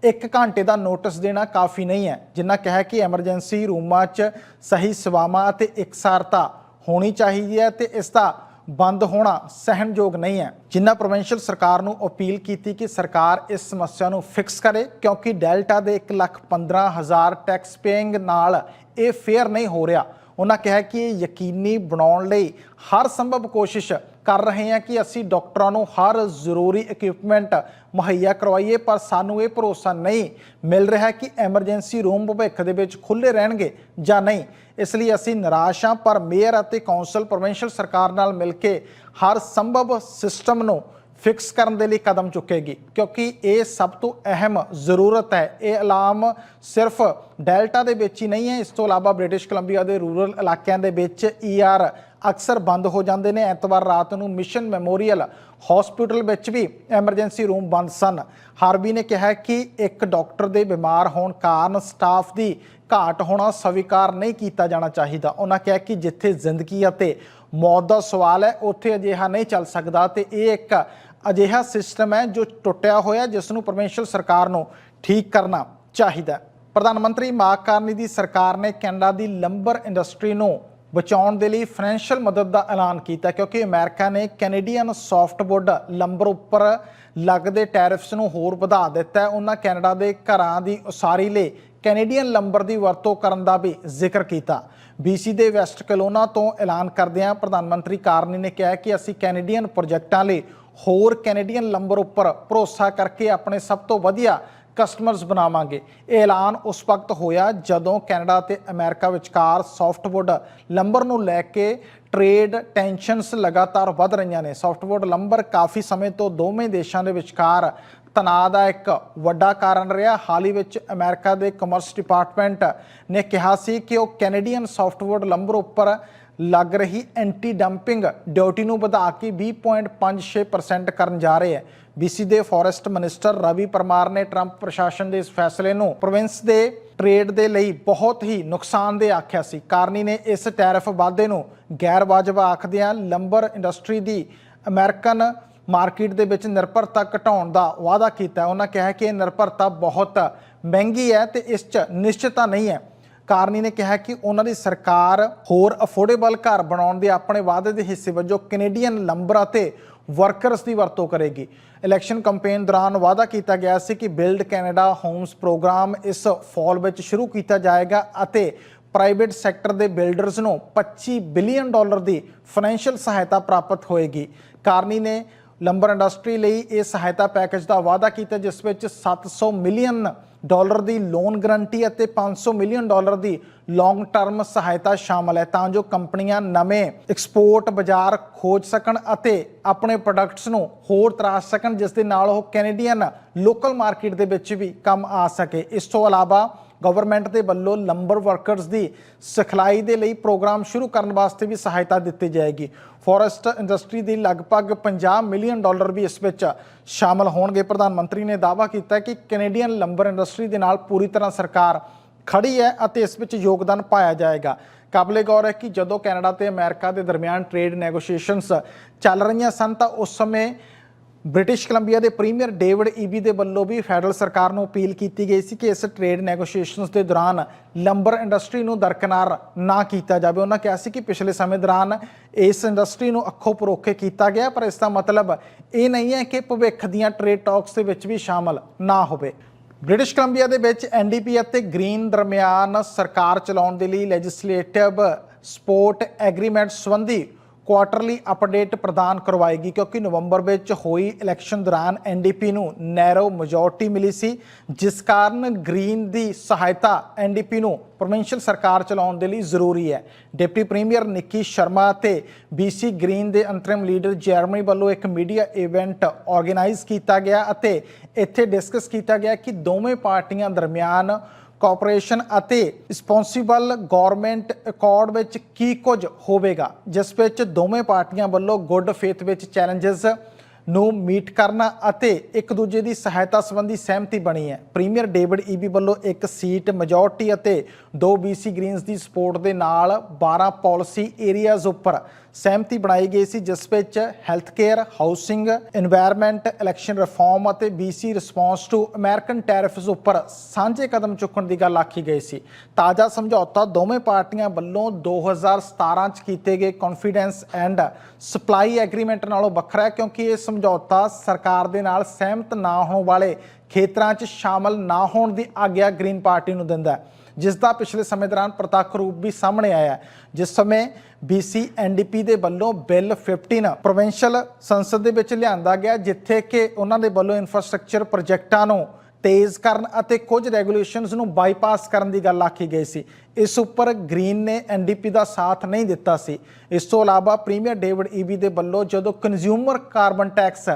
ਇੱਕ ਘੰਟੇ ਦਾ ਨੋਟਿਸ ਦੇਣਾ ਕਾਫੀ ਨਹੀਂ ਹੈ, ਜਿੰਨਾ ਕਿਹਾ ਕਿ ਐਮਰਜੈਂਸੀ ਰੂਮਾਂ 'ਚ ਸਹੀ ਸੇਵਾਵਾਂ ਅਤੇ ਇਕਸਾਰਤਾ ਹੋਣੀ ਚਾਹੀਦੀ ਹੈ ਤੇ ਇਸ ਦਾ ਬੰਦ ਹੋਣਾ ਸਹਿਣਯੋਗ ਨਹੀਂ ਹੈ। ਜਿਨ੍ਹਾਂ ਪ੍ਰੋਵਿੰਸ਼ੀਅਲ ਸਰਕਾਰ ਨੂੰ ਅਪੀਲ ਕੀਤੀ ਕਿ ਸਰਕਾਰ ਇਸ ਸਮੱਸਿਆ ਨੂੰ ਫਿਕਸ ਕਰੇ, ਕਿਉਂਕਿ ਡੈਲਟਾ ਦੇ 115000 ਟੈਕਸ ਪੇਇੰਗ ਨਾਲ ਇਹ ਫੇਅਰ ਨਹੀਂ ਹੋ ਰਿਹਾ। ਉਹਨਾਂ ਕਿਹਾ ਕਿ ਇਹ ਯਕੀਨੀ ਬਣਾਉਣ ਲਈ ਹਰ ਸੰਭਵ ਕੋਸ਼ਿਸ਼ ਕਰ ਰਹੇ ਹਾਂ ਕਿ ਅਸੀਂ ਡਾਕਟਰਾਂ ਨੂੰ ਹਰ ਜ਼ਰੂਰੀ ਇਕਵਿਪਮੈਂਟ ਮੁਹੱਈਆ ਕਰਵਾਈਏ, ਪਰ ਸਾਨੂੰ ਇਹ ਭਰੋਸਾ ਨਹੀਂ ਮਿਲ ਰਿਹਾ ਕਿ ਐਮਰਜੈਂਸੀ ਰੂਮ ਭਵਿੱਖ ਦੇ ਵਿੱਚ ਖੁੱਲੇ ਰਹਿਣਗੇ ਜਾਂ ਨਹੀਂ। ਇਸ ਲਈ ਅਸੀਂ ਨਿਰਾਸ਼ ਹਾਂ, ਪਰ ਮੇਅਰ ਅਤੇ ਕੌਂਸਲ ਪ੍ਰੋਵਿੰਸ਼ੀਅਲ ਸਰਕਾਰ ਨਾਲ ਮਿਲ ਕੇ ਹਰ ਸੰਭਵ ਸਿਸਟਮ ਨੂੰ ਫਿਕਸ ਕਰਨ ਦੇ ਲਈ ਕਦਮ ਚੁੱਕੇਗੀ, ਕਿਉਂਕਿ ਇਹ ਸਭ ਤੋਂ ਅਹਿਮ ਜ਼ਰੂਰਤ ਹੈ। ਇਹ ਅਲਾਰਮ ਸਿਰਫ ਡੈਲਟਾ ਦੇ ਵਿੱਚ ਹੀ ਨਹੀਂ ਹੈ, ਇਸ ਤੋਂ ਇਲਾਵਾ ਬ੍ਰਿਟਿਸ਼ ਕੋਲੰਬੀਆ ਦੇ ਰੂਰਲ ਇਲਾਕਿਆਂ ਦੇ ਵਿੱਚ ਈਆਰ ਅਕਸਰ ਬੰਦ ਹੋ ਜਾਂਦੇ ਨੇ। ਐਤਵਾਰ ਰਾਤ ਨੂੰ ਮਿਸ਼ਨ ਮੈਮੋਰੀਅਲ ਹਸਪੀਟਲ ਵਿੱਚ ਵੀ ਐਮਰਜੈਂਸੀ ਰੂਮ ਬੰਦ ਸਨ। ਹਾਰਬੀ ਨੇ ਕਿਹਾ ਕਿ ਇੱਕ ਡਾਕਟਰ ਦੇ ਬਿਮਾਰ ਹੋਣ ਕਾਰਨ ਸਟਾਫ ਦੀ ਘਾਟ ਹੋਣਾ ਸਵੀਕਾਰ ਨਹੀਂ ਕੀਤਾ ਜਾਣਾ ਚਾਹੀਦਾ। ਉਹਨਾਂ ਕਿਹਾ ਕਿ ਜਿੱਥੇ ਜ਼ਿੰਦਗੀ ਅਤੇ ਮੌਤ ਦਾ ਸਵਾਲ ਹੈ, ਉੱਥੇ ਅਜਿਹਾ ਨਹੀਂ ਚੱਲ ਸਕਦਾ ਤੇ ਇਹ ਇੱਕ ਅਜਿਹਾ ਸਿਸਟਮ ਹੈ ਜੋ ਟੁੱਟਿਆ ਹੋਇਆ ਜਿਸ ਨੂੰ ਪ੍ਰੋਵਿੰਸ਼ੀਅਲ ਸਰਕਾਰ ਨੂੰ ਠੀਕ ਕਰਨਾ ਚਾਹੀਦਾ ਪ੍ਰਧਾਨ ਮੰਤਰੀ ਮਾਰਕ ਕਾਰਨੀ ਦੀ ਸਰਕਾਰ ਨੇ ਕੈਨੇਡਾ ਦੀ ਲੰਬਰ ਇੰਡਸਟਰੀ ਨੂੰ ਬਚਾਉਣ ਦੇ ਲਈ ਫਾਈਨੈਂਸ਼ੀਅਲ ਮਦਦ ਦਾ ਐਲਾਨ ਕੀਤਾ ਕਿਉਂਕਿ ਅਮਰੀਕਾ ਨੇ ਕੈਨੇਡੀਅਨ ਸੌਫਟਵੁੱਡ ਲੰਬਰ ਉੱਪਰ ਲੱਗਦੇ ਟੈਰਿਫਸ ਨੂੰ ਹੋਰ ਵਧਾ ਦਿੱਤਾ ਉਹਨਾਂ ਕੈਨੇਡਾ ਦੇ ਘਰਾਂ ਦੀ ਉਸਾਰੀ ਲਈ ਕੈਨੇਡੀਅਨ ਲੰਬਰ ਦੀ ਵਰਤੋਂ ਕਰਨ ਦਾ ਵੀ ਜ਼ਿਕਰ ਕੀਤਾ। BC ਦੇ ਵੈਸਟ ਕਲੋਨਾ ਤੋਂ ਐਲਾਨ ਕਰਦਿਆਂ ਪ੍ਰਧਾਨ ਮੰਤਰੀ ਕਾਰਨੀ ਨੇ ਕਿਹਾ ਕਿ ਅਸੀਂ ਕੈਨੇਡੀਅਨ ਪ੍ਰੋਜੈਕਟਾਂ ਲਈ ਹੋਰ ਕੈਨੇਡੀਅਨ ਲੰਬਰ ਉੱਪਰ ਭਰੋਸਾ ਕਰਕੇ ਆਪਣੇ ਸਭ ਤੋਂ ਵਧੀਆ ਕਸਟਮਰਸ ਬਣਾਵਾਂਗੇ। ਇਹ ਐਲਾਨ ਉਸ ਵਕਤ ਹੋਇਆ ਜਦੋਂ ਕੈਨੇਡਾ ਤੇ ਅਮਰੀਕਾ ਵਿਚਕਾਰ ਸੌਫਟਵੁੱਡ ਲੰਬਰ ਨੂੰ ਲੈ ਕੇ ਟ੍ਰੇਡ ਟੈਂਸ਼ਨਸ ਲਗਾਤਾਰ ਵੱਧ ਰਹੀਆਂ ਨੇ। ਸੌਫਟਵੁੱਡ ਲੰਬਰ ਕਾਫੀ ਸਮੇਂ ਤੋਂ ਦੋਵੇਂ ਦੇਸ਼ਾਂ ਦੇ ਵਿਚਕਾਰ ਤਣਾਅ ਦਾ ਇੱਕ ਵੱਡਾ ਕਾਰਨ ਰਿਹਾ। ਹਾਲ ਹੀ ਵਿੱਚ ਅਮਰੀਕਾ ਦੇ ਕਮਰਸ ਡਿਪਾਰਟਮੈਂਟ ਨੇ ਕਿਹਾ ਸੀ ਕਿ ਉਹ ਕੈਨੇਡੀਅਨ ਸੌਫਟਵੁੱਡ ਲੰਬਰ ਉੱਪਰ ਲੱਗ ਰਹੀ ਐਂਟੀ ਡੰਪਿੰਗ ਡਿਊਟੀ ਨੂੰ ਵਧਾ ਕੇ 20.56% ਕਰਨ ਜਾ ਰਹੇ ਹੈ। BC ਦੇ ਫੋਰੈਸਟ ਮਿਨਿਸਟਰ ਰਵੀ ਪਰਮਾਰ ਨੇ ਟਰੰਪ ਪ੍ਰਸ਼ਾਸਨ ਦੇ ਇਸ ਫੈਸਲੇ ਨੂੰ ਪ੍ਰੋਵਿੰਸ ਦੇ ਟ੍ਰੇਡ ਦੇ ਲਈ ਬਹੁਤ ਹੀ ਨੁਕਸਾਨਦੇਹ ਆਖਿਆ ਸੀ। ਕਾਰਨੀ ਨੇ ਇਸ ਟੈਰਿਫ ਵਾਧੇ ਨੂੰ ਗੈਰ ਵਾਜਬ ਆਖਦਿਆਂ ਲੰਬਰ ਇੰਡਸਟਰੀ ਦੀ ਅਮਰੀਕਨ ਮਾਰਕੀਟ ਦੇ ਵਿੱਚ ਨਿਰਭਰਤਾ ਘਟਾਉਣ ਦਾ ਵਾਅਦਾ ਕੀਤਾ। ਉਹਨਾਂ ਕਿਹਾ ਕਿ ਇਹ ਨਿਰਭਰਤਾ ਬਹੁਤ ਮਹਿੰਗੀ ਹੈ ਤੇ ਇਸ 'ਚ ਨਿਸ਼ਚਿਤਤਾ ਨਹੀਂ ਹੈ। ਕਾਰਨੀ ਨੇ ਕਿਹਾ ਕਿ ਉਹਨਾਂ ਦੀ ਸਰਕਾਰ ਹੋਰ ਅਫੋਰਡੇਬਲ ਘਰ ਬਣਾਉਣ ਦੇ ਆਪਣੇ ਵਾਅਦੇ ਦੇ ਹਿੱਸੇ ਵਜੋਂ ਕੈਨੇਡੀਅਨ ਲੰਬਰ ਅਤੇ ਵਰਕਰਸ ਦੀ ਵਰਤੋਂ ਕਰੇਗੀ। ਇਲੈਕਸ਼ਨ ਕੈਂਪੇਨ ਦੌਰਾਨ ਵਾਅਦਾ ਕੀਤਾ ਗਿਆ ਸੀ ਕਿ ਬਿਲਡ ਕੈਨੇਡਾ ਹੋਮਸ ਪ੍ਰੋਗਰਾਮ ਇਸ ਫਾਲ ਵਿੱਚ ਸ਼ੁਰੂ ਕੀਤਾ ਜਾਏਗਾ ਅਤੇ ਪ੍ਰਾਈਵੇਟ ਸੈਕਟਰ ਦੇ ਬਿਲਡਰਸ ਨੂੰ 25 ਬਿਲੀਅਨ ਡਾਲਰ ਦੀ ਫਾਈਨੈਂਸ਼ੀਅਲ ਸਹਾਇਤਾ ਪ੍ਰਾਪਤ ਹੋਏਗੀ। ਕਾਰਨੀ ਨੇ ਲੰਬਰ ਇੰਡਸਟਰੀ ਲਈ ਇਹ ਸਹਾਇਤਾ ਪੈਕੇਜ ਦਾ ਵਾਅਦਾ ਕੀਤਾ, ਜਿਸ ਵਿੱਚ 700 ਮਿਲੀਅਨ ਡਾਲਰ ਦੀ ਲੋਨ ਗਰੰਟੀ ਅਤੇ 500 ਮਿਲੀਅਨ ਡਾਲਰ ਦੀ ਲੌਂਗ ਟਰਮ ਸਹਾਇਤਾ ਸ਼ਾਮਲ ਹੈ। ਤਾਂ ਜੋ ਕੰਪਨੀਆਂ ਨਵੇਂ ਐਕਸਪੋਰਟ ਬਾਜ਼ਾਰ ਖੋਜ ਸਕਣ ਅਤੇ ਆਪਣੇ ਪ੍ਰੋਡਕਟਸ ਨੂੰ ਹੋਰ ਤਰਾਸ਼ ਸਕਣ, ਜਿਸ ਦੇ ਨਾਲ ਉਹ ਕੈਨੇਡੀਅਨ ਲੋਕਲ ਮਾਰਕੀਟ ਦੇ ਵਿੱਚ ਵੀ ਕੰਮ ਆ ਸਕੇ। ਇਸ ਤੋਂ ਇਲਾਵਾ ਗਵਰਨਮੈਂਟ ਦੇ ਵੱਲੋਂ ਲੰਬਰ ਵਰਕਰਸ ਦੀ ਸਿਖਲਾਈ ਦੇ ਲਈ ਪ੍ਰੋਗਰਾਮ ਸ਼ੁਰੂ ਕਰਨ ਵਾਸਤੇ ਵੀ ਸਹਾਇਤਾ ਦਿੱਤੀ ਜਾਏਗੀ। ਫੋਰੈਸਟ ਇੰਡਸਟਰੀ ਦੀ ਲਗਭਗ 50 ਮਿਲੀਅਨ ਡਾਲਰ ਵੀ ਇਸ ਵਿੱਚ ਸ਼ਾਮਲ ਹੋਣਗੇ। ਪ੍ਰਧਾਨ ਮੰਤਰੀ ਨੇ ਦਾਅਵਾ ਕੀਤਾ ਕਿ ਕੈਨੇਡੀਅਨ ਲੰਬਰ ਇੰਡਸਟਰੀ ਦੇ ਨਾਲ ਪੂਰੀ ਤਰ੍ਹਾਂ ਸਰਕਾਰ ਖੜੀ ਹੈ ਅਤੇ ਇਸ ਵਿੱਚ ਯੋਗਦਾਨ ਪਾਇਆ ਜਾਏਗਾ। ਕਾਬਲੇ ਗੌਰ ਹੈ ਕਿ ਜਦੋਂ ਕੈਨੇਡਾ ਤੇ ਅਮਰੀਕਾ ਦੇ ਦਰਮਿਆਨ ਟ੍ਰੇਡ ਨੈਗੋਸ਼ੀਏਸ਼ਨਸ ਚੱਲ ਰਹੀਆਂ ਸਨ ਤਾਂ ਉਸ ਸਮੇਂ ਬ੍ਰਿਟਿਸ਼ ਕੋਲੰਬੀਆ ਦੇ ਪ੍ਰੀਮੀਅਰ ਡੇਵਿਡ ਈਬੀ ਦੇ ਵੱਲੋਂ ਵੀ ਫੈਡਰਲ ਸਰਕਾਰ ਨੂੰ ਅਪੀਲ ਕੀਤੀ ਗਈ ਸੀ ਕਿ ਇਸ ਟ੍ਰੇਡ ਨੈਗੋਸ਼ੀਏਸ਼ਨਸ ਦੇ ਦੌਰਾਨ ਲੰਬਰ ਇੰਡਸਟਰੀ ਨੂੰ ਦਰਕਨਾਰ ਨਾ ਕੀਤਾ ਜਾਵੇ। ਉਹਨਾਂ ਕਿਹਾ ਸੀ ਕਿ ਪਿਛਲੇ ਸਮੇਂ ਦੌਰਾਨ ਇਸ ਇੰਡਸਟਰੀ ਨੂੰ ਅੱਖੋਂ ਪਰੋਖੇ ਕੀਤਾ ਗਿਆ, ਪਰ ਇਸ ਦਾ ਮਤਲਬ ਇਹ ਨਹੀਂ ਹੈ ਕਿ ਭਵਿੱਖ ਦੀਆਂ ਟ੍ਰੇਡ ਟਾਕਸ ਦੇ ਵਿੱਚ ਵੀ ਸ਼ਾਮਲ ਨਾ ਹੋਵੇ। ਬ੍ਰਿਟਿਸ਼ ਕੋਲੰਬੀਆ ਦੇ ਵਿੱਚ ਐਨਡੀਪੀ ਅਤੇ ਗ੍ਰੀਨ ਦਰਮਿਆਨ ਸਰਕਾਰ ਚਲਾਉਣ ਦੇ ਲਈ ਲੈਜਿਸਲੇਟਿਵ ਸਪੋਰਟ ਐਗਰੀਮੈਂਟ ਸੰਬੰਧੀ ਕੁਆਟਰਲੀ ਅਪਡੇਟ ਪ੍ਰਦਾਨ ਕਰਵਾਏਗੀ ਕਿਉਂਕਿ ਨਵੰਬਰ ਵਿੱਚ ਹੋਈ ਇਲੈਕਸ਼ਨ ਦੌਰਾਨ ਐਨਡੀਪੀ ਨੂੰ ਨੈਰੋ ਮੈਜੋਰਟੀ ਮਿਲੀ ਸੀ, ਜਿਸ ਕਾਰਨ ਗ੍ਰੀਨ ਦੀ ਸਹਾਇਤਾ ਐਨਡੀਪੀ ਨੂੰ ਪ੍ਰੋਵਿੰਸ਼ੀਅਲ ਸਰਕਾਰ ਚਲਾਉਣ ਦੇ ਲਈ ਜ਼ਰੂਰੀ ਹੈ। ਡਿਪਟੀ ਪ੍ਰੀਮੀਅਰ ਨਿੱਕੀ ਸ਼ਰਮਾ ਅਤੇ ਬੀਸੀ ਗ੍ਰੀਨ ਦੇ ਅੰਤਰਿਮ ਲੀਡਰ ਜਰਮਨੀ ਵੱਲੋਂ ਇੱਕ ਮੀਡੀਆ ਇਵੈਂਟ ਆਰਗੇਨਾਈਜ਼ ਕੀਤਾ ਗਿਆ ਅਤੇ ਇੱਥੇ ਡਿਸਕਸ ਕੀਤਾ ਗਿਆ ਕਿ ਦੋਵੇਂ ਪਾਰਟੀਆਂ ਦਰਮਿਆਨ ਕੋਆਪਰੇਸ਼ਨ ਅਤੇ ਰਿਸਪੌਂਸਿਬਲ ਗਵਰਨਮੈਂਟ ਅਕੋਰਡ ਵਿੱਚ ਕੀ ਕੁਝ ਹੋਵੇਗਾ, ਜਿਸ ਵਿੱਚ ਦੋਵੇਂ ਪਾਰਟੀਆਂ ਵੱਲੋਂ ਗੁੱਡ ਫੇਥ ਵਿੱਚ ਚੈਲੰਜਸ ਨੂੰ ਮੀਟ ਕਰਨਾ ਅਤੇ ਇੱਕ ਦੂਜੇ ਦੀ ਸਹਾਇਤਾ ਸੰਬੰਧੀ ਸਹਿਮਤੀ ਬਣੀ ਹੈ। ਪ੍ਰੀਮੀਅਰ ਡੇਵਿਡ ਈਬੀ ਵੱਲੋਂ ਇੱਕ ਸੀਟ ਮੈਜੋਰਟੀ ਅਤੇ ਦੋ ਬੀਸੀ ਗ੍ਰੀਨਸ ਦੀ ਸਪੋਰਟ ਦੇ ਨਾਲ 12 ਪਾਲਿਸੀ ਏਰੀਆਜ਼ ਉੱਪਰ ਸਹਿਮਤੀ ਬਣਾਈ ਗਈ ਸੀ, ਜਿਸ ਵਿੱਚ health care housing environment election reform ਅਤੇ BC response to American tariffs ਉੱਪਰ ਸਾਂਝੇ ਕਦਮ ਚੁੱਕਣ ਦੀ ਗੱਲ ਆਖੀ ਗਈ ਸੀ। ਤਾਜ਼ਾ ਸਮਝੌਤਾ ਦੋਵੇਂ ਪਾਰਟੀਆਂ ਵੱਲੋਂ 2017 ਚ ਕੀਤੇ ਗਏ ਕੌਨਫੀਡੈਂਸ ਐਂਡ ਸਪਲਾਈ ਐਗਰੀਮੈਂਟ ਨਾਲੋਂ ਵੱਖਰਾ ਹੈ, ਕਿਉਂਕਿ ਇਹ ਸਮਝੌਤਾ ਸਰਕਾਰ ਦੇ ਨਾਲ ਸਹਿਮਤ ਨਾ ਹੋਣ ਵਾਲੇ ਖੇਤਰਾਂ 'ਚ ਸ਼ਾਮਲ ਨਾ ਹੋਣ ਦੀ ਆਗਿਆ ਗ੍ਰੀਨ ਪਾਰਟੀ ਨੂੰ ਦਿੰਦਾ ਹੈ। ਜਿਸ ਦਾ ਪਿਛਲੇ ਸਮੇਂ ਦੌਰਾਨ ਪ੍ਰਤੱਖ ਰੂਪ ਵੀ ਸਾਹਮਣੇ ਆਇਆ ਜਿਸ ਸਮੇਂ BC ਐਨਡੀਪੀ ਦੇ ਵੱਲੋਂ ਬਿੱਲ 15 ਪ੍ਰੋਵਿੰਸ਼ੀਅਲ ਸੰਸਦ ਦੇ ਵਿੱਚ ਲਿਆਂਦਾ ਗਿਆ, ਜਿੱਥੇ ਕਿ ਉਹਨਾਂ ਦੇ ਵੱਲੋਂ ਇਨਫਰਾਸਟ੍ਰਕਚਰ ਪ੍ਰੋਜੈਕਟਾਂ ਨੂੰ ਤੇਜ਼ ਕਰਨ ਅਤੇ ਕੁਝ ਰੈਗੂਲੇਸ਼ਨਸ ਨੂੰ ਬਾਈਪਾਸ ਕਰਨ ਦੀ ਗੱਲ ਆਖੀ ਗਈ ਸੀ। ਇਸ ਉੱਪਰ ਗ੍ਰੀਨ ਨੇ ਐਨਡੀਪੀ ਦਾ ਸਾਥ ਨਹੀਂ ਦਿੱਤਾ ਸੀ। ਇਸ ਤੋਂ ਇਲਾਵਾ ਪ੍ਰੀਮੀਅਰ ਡੇਵਿਡ ਈਬੀ ਦੇ ਵੱਲੋਂ ਜਦੋਂ ਕੰਜ਼ਿਊਮਰ ਕਾਰਬਨ ਟੈਕਸ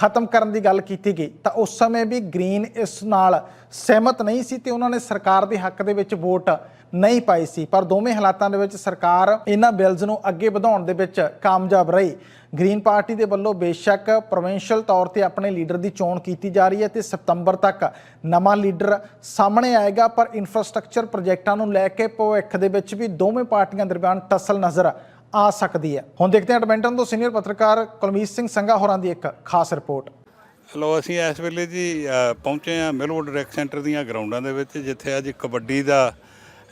ਖਤਮ ਕਰਨ ਦੀ ਗੱਲ ਕੀਤੀ ਗਈ, ਤਾਂ ਉਸ ਸਮੇਂ ਵੀ ਗ੍ਰੀਨ ਇਸ ਨਾਲ ਸਹਿਮਤ ਨਹੀਂ ਸੀ ਤੇ ਉਹਨਾਂ ਨੇ ਸਰਕਾਰ ਦੇ ਹੱਕ ਦੇ ਵਿੱਚ ਵੋਟ ਨਹੀਂ ਪਾਈ ਸੀ। ਪਰ ਦੋਵੇਂ ਹਾਲਾਤਾਂ ਦੇ ਵਿੱਚ ਸਰਕਾਰ ਇਹਨਾਂ ਬਿਲਜ਼ ਨੂੰ ਅੱਗੇ ਵਧਾਉਣ ਦੇ ਵਿੱਚ ਕਾਮਯਾਬ ਰਹੀ। ਗ੍ਰੀਨ ਪਾਰਟੀ ਦੇ ਵੱਲੋਂ ਬੇਸ਼ੱਕ ਪ੍ਰੋਵਿੰਸ਼ੀਅਲ ਤੌਰ ਤੇ ਆਪਣੇ ਲੀਡਰ ਦੀ ਚੋਣ ਕੀਤੀ ਜਾ ਰਹੀ ਹੈ ਤੇ ਸਤੰਬਰ ਤੱਕ ਨਵਾਂ ਲੀਡਰ ਸਾਹਮਣੇ ਆਏਗਾ, ਪਰ ਇਨਫਰਾਸਟ੍ਰਕਚਰ ਪ੍ਰੋਜੈਕਟਾਂ ਨੂੰ ਲੈ ਕੇ ਭਵਿੱਖ ਦੇ ਵਿੱਚ ਵੀ ਦੋਵੇਂ ਪਾਰਟੀਆਂ ਦਰਮਿਆਨ ਟਸਲ ਨਜ਼ਰ ਆ ਸਕਦੀ ਹੈ। ਹੁਣ ਦੇਖਦੇ ਹਾਂ ਐਡਮਿੰਟਨ ਤੋਂ ਸੀਨੀਅਰ ਪੱਤਰਕਾਰ ਕੁਲਮੀਤ ਸਿੰਘ ਸੰਘਾ ਹੋਰਾਂ ਦੀ ਇੱਕ ਖਾਸ ਰਿਪੋਰਟ। ਹਲੋ ਅਸੀਂ ਇਸ ਵੇਲੇ ਜੀ ਪਹੁੰਚੇ ਆ ਮਿਲਵੁੱਡ ਰੈਕ ਸੈਂਟਰ ਦੀਆਂ ਗਰਾਊਂਡਾਂ ਦੇ ਵਿੱਚ ਜਿੱਥੇ ਅੱਜ ਕਬੱਡੀ ਦਾ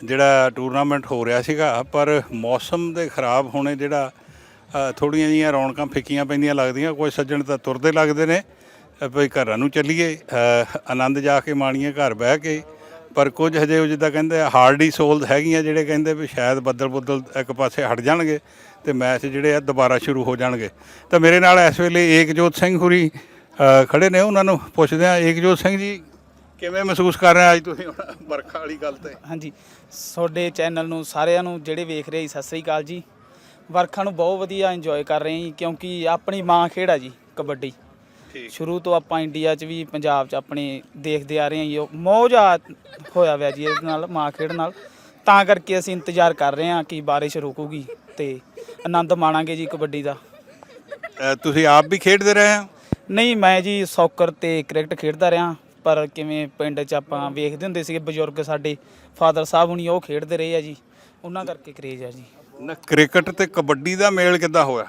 ਜਿਹੜਾ ਟੂਰਨਾਮੈਂਟ ਹੋ ਰਿਹਾ ਸੀਗਾ। ਪਰ ਮੌਸਮ ਦੇ ਖਰਾਬ ਹੋਣੇ ਜਿਹੜਾ ਅ, ਥੋੜ੍ਹੀਆਂ ਜੀਆਂ ਰੌਣਕਾਂ ਫਿੱਕੀਆਂ ਪੈਂਦੀਆਂ ਲੱਗਦੀਆਂ ਕੋਈ ਸੱਜਣ ਤਾਂ ਤੁਰਦੇ ਲੱਗਦੇ ਨੇ। ਅ, ਭਈ ਘਰਾਂ ਨੂੰ ਚੱਲੀਏ ਆਨੰਦ ਜਾ ਕੇ ਮਾਣੀਏ ਘਰ ਬਹਿ ਕੇ। ਪਰ ਕੁਝ ਹਜੇ ਉਹ ਜਿੱਦਾਂ ਕਹਿੰਦੇ ਹਾਰਡੀ ਸੋਲ ਹੈਗੀਆਂ ਜਿਹੜੇ ਕਹਿੰਦੇ ਵੀ ਸ਼ਾਇਦ ਬੱਦਲ ਬੁੱਦਲ ਇੱਕ ਪਾਸੇ ਹਟ ਜਾਣਗੇ ਤੇ ਮੈਚ ਜਿਹੜੇ ਆ ਦੁਬਾਰਾ ਸ਼ੁਰੂ ਹੋ ਜਾਣਗੇ। ਤਾਂ ਮੇਰੇ ਨਾਲ ਇਸ ਵੇਲੇ ਏਕਜੋਤ ਸਿੰਘ ਹੁਰੀ ਅ, ਖੜੇ ਨੇ ਉਹਨਾਂ ਨੂੰ ਪੁੱਛਦੇ ਆ ਏਕਜੋਤ ਸਿੰਘ ਜੀ ਕਿਵੇਂ ਮਹਿਸੂਸ ਕਰ ਰਹੇ ਆ ਅੱਜ ਤੁਸੀਂ ਹੁਣ ਵਰਖਾ ਵਾਲੀ ਗੱਲ ਤੇ? ਹਾਂਜੀ ਤੁਹਾਡੇ ਚੈਨਲ ਨੂੰ ਸਾਰਿਆਂ ਨੂੰ ਜਿਹੜੇ ਵੇਖ ਰਹੇ ਜੀ ਸਤਿ ਸ੍ਰੀ ਅਕਾਲ ਜੀ। ਵਰਖਾ ਨੂੰ ਬਹੁਤ ਵਧੀਆ ਇੰਜੋਏ ਕਰ ਰਹੇ ਹਾਂ ਜੀ ਕਿਉਂਕਿ ਆਪਣੀ ਮਾਂ ਖੇਡ ਆ ਜੀ ਕਬੱਡੀ। ਸ਼ੁਰੂ ਤੋਂ ਆਪਾਂ ਇੰਡੀਆ 'ਚ ਵੀ ਪੰਜਾਬ 'ਚ ਆਪਣੇ ਦੇਖਦੇ ਆ ਰਹੇ ਹਾਂ ਜੀ। ਉਹ ਮੌਜ ਆ ਹੋਇਆ ਹੋਇਆ ਜੀ ਇਹਦੇ ਨਾਲ ਮਾਂ ਖੇਡ ਨਾਲ। ਤਾਂ ਕਰਕੇ ਅਸੀਂ ਇੰਤਜ਼ਾਰ ਕਰ ਰਹੇ ਹਾਂ ਕਿ ਬਾਰਿਸ਼ ਰੁਕੂਗੀ ਤੇ ਆਨੰਦ ਮਾਣਾਂਗੇ ਜੀ ਕਬੱਡੀ ਦਾ। ਅ, ਤੁਸੀਂ ਆਪ ਵੀ ਖੇਡਦੇ ਰਹੇ ਆ ਨਹੀਂ ਮੈਂ ਜੀ ਸੌਕਰ ਤੇ ਕ੍ਰਿਕਟ ਖੇਡਦਾ ਰਿਹਾ। ਪਰ ਕਿਵੇਂ ਪਿੰਡ 'ਚ ਆਪਾਂ ਵੇਖਦੇ ਹੁੰਦੇ ਸੀਗੇ ਬਜ਼ੁਰਗ ਸਾਡੇ ਫਾਦਰ ਸਾਹਿਬ ਹੁਣੀ ਉਹ ਖੇਡਦੇ ਰਹੇ ਆ ਜੀ। ਉਹਨਾਂ ਕਰਕੇ ਕਰੇਜ ਆ ਜੀ। ਨਾ ਕ੍ਰਿਕਟ ਤੇ ਕਬੱਡੀ ਦਾ ਮੇਲ ਕਿੱਦਾਂ ਹੋਇਆ?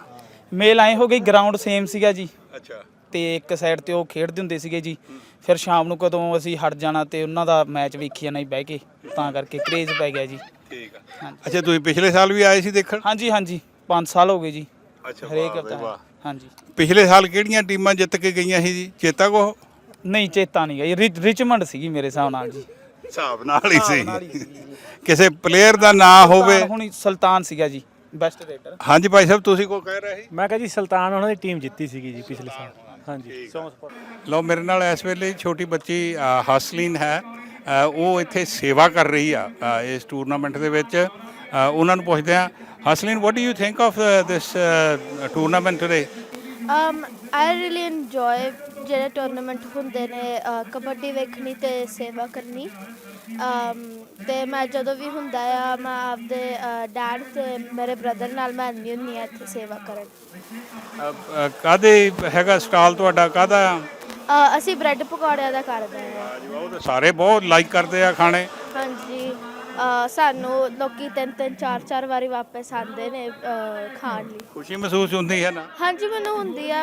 ਮੇਲ ਆਏ ਹੋ ਗਈ ਗਰਾਊਂਡ ਸੇਮ ਸੀਗਾ ਜੀ। ਅੱਛਾ। ਤੇ ਇੱਕ ਸਾਈਡ ਤੇ ਉਹ ਖੇਡਦੇ ਹੁੰਦੇ ਸੀਗੇ ਜੀ। ਫਿਰ ਸ਼ਾਮ ਨੂੰ ਕਦੋਂ ਅਸੀਂ ਹਟ ਜਾਣਾ ਤੇ ਉਹਨਾਂ ਦਾ ਮੈਚ ਵੇਖੀ ਜਾਣਾ ਜੀ ਬਹਿ ਕੇ ਤਾਂ ਕਰਕੇ ਕਰੇਜ ਪੈ ਗਿਆ ਜੀ। ਠੀਕ ਆ। ਅੱਛਾ ਤੁਸੀਂ ਪਿਛਲੇ ਸਾਲ ਵੀ ਆਏ ਸੀ ਦੇਖਣ? ਹਾਂਜੀ ਹਾਂਜੀ 5 ਸਾਲ ਹੋ ਗਏ ਜੀ। ਅੱਛਾ ਹਰੇਕ ਹਫਤਾ। ਹਾਂਜੀ। ਪਿਛਲੇ ਸਾਲ ਕਿਹੜੀਆਂ ਟੀਮਾਂ ਜਿੱਤ ਕੇ ਗਈਆਂ ਸੀ ਜੀ? ਚੇਤਾ ਕੋ? ਨਹੀਂ ਚੇਤਾ ਨਹੀਂ ਗਈ ਰਿਚ- ਰਿਚਮੰਡ ਸੀਗੀ ਮੇਰੇ ਹਿਸਾਬ ਨਾਲ ਜੀ। ਹਿਸਾਬ ਨਾਲ ਹੀ ਸੀ। ਕਿਸੇ ਪਲੇਅਰ ਦਾ ਨਾਂ ਹੋਵੇ। ਹੁਣ ਸੁਲਤਾਨ ਸੀਗਾ ਜੀ ਬੈਸਟ ਰੇਟਰ ਹਾਂਜੀ ਭਾਈ ਸਾਹਿਬ ਤੁਸੀਂ ਕੋ ਕਹਿ ਰਹੇ ਸੀ? ਮੈਂ ਕਿਹਾ ਜੀ ਸੁਲਤਾਨ ਉਹਨਾਂ ਦੀ ਟੀਮ ਜਿੱਤੀ ਸੀਗੀ ਜੀ ਪਿਛਲੇ ਸਾਲ। ਹਾਂਜੀ। ਲਓ ਮੇਰੇ ਨਾਲ ਇਸ ਵੇਲੇ ਛੋਟੀ ਬੱਚੀ ਹਸਲੀਨ ਹੈ। ਉਹ ਇੱਥੇ ਸੇਵਾ ਕਰ ਰਹੀ ਆ ਇਸ ਟੂਰਨਾਮੈਂਟ ਦੇ ਵਿੱਚ। ਉਹਨਾਂ ਨੂੰ ਪੁੱਛਦੇ ਆ Hasleen what do you think of this tournament today um i really enjoy ਜਿਹੜੇ ਟੂਰਨਾਮੈਂਟ ਹੁੰਦੇ ਨੇ ਕਬੱਡੀ ਵੇਖਣੀ ਤੇ ਸੇਵਾ ਕਰਨੀ। ਤੇ ਮੈਂ ਜਦੋਂ ਵੀ ਹੁੰਦਾ ਆ ਮੈਂ ਆਪਦੇ ਡੈਡ ਤੇ ਮੇਰੇ ਬ੍ਰਦਰ ਨਾਲ ਮੈਂ ਆਉਂਦੀ ਹੁੰਦੀ ਆ ਇੱਥੇ ਸੇਵਾ ਕਰਨ। ਕਾਦੇ ਹੈਗਾ ਸਟਾਲ ਤੁਹਾਡਾ? ਕਾਦਾ ਅਸੀਂ ਬ੍ਰੈਡ ਪਕੌੜਿਆਂ ਦਾ ਕਰਦੇ ਹਾਂ ਸਾਰੇ ਬਹੁਤ ਲਾਈਕ ਕਰਦੇ ਆ ਖਾਣੇ। ਹਾਂਜੀ। ਸਾਨੂੰ ਲੋਕੀ ਤਿੰਨ ਤਿੰਨ ਚਾਰ ਚਾਰ ਵਾਰੀ ਵਾਪਸ ਆਉਂਦੇ ਨੇ ਅ, ਖਾਣ ਲਈ। ਖੁਸ਼ੀ ਮਹਿਸੂਸ ਹੁੰਦੀ ਹੈ ਨਾ? ਹਾਂਜੀ ਮੈਨੂੰ ਹੁੰਦੀ ਆ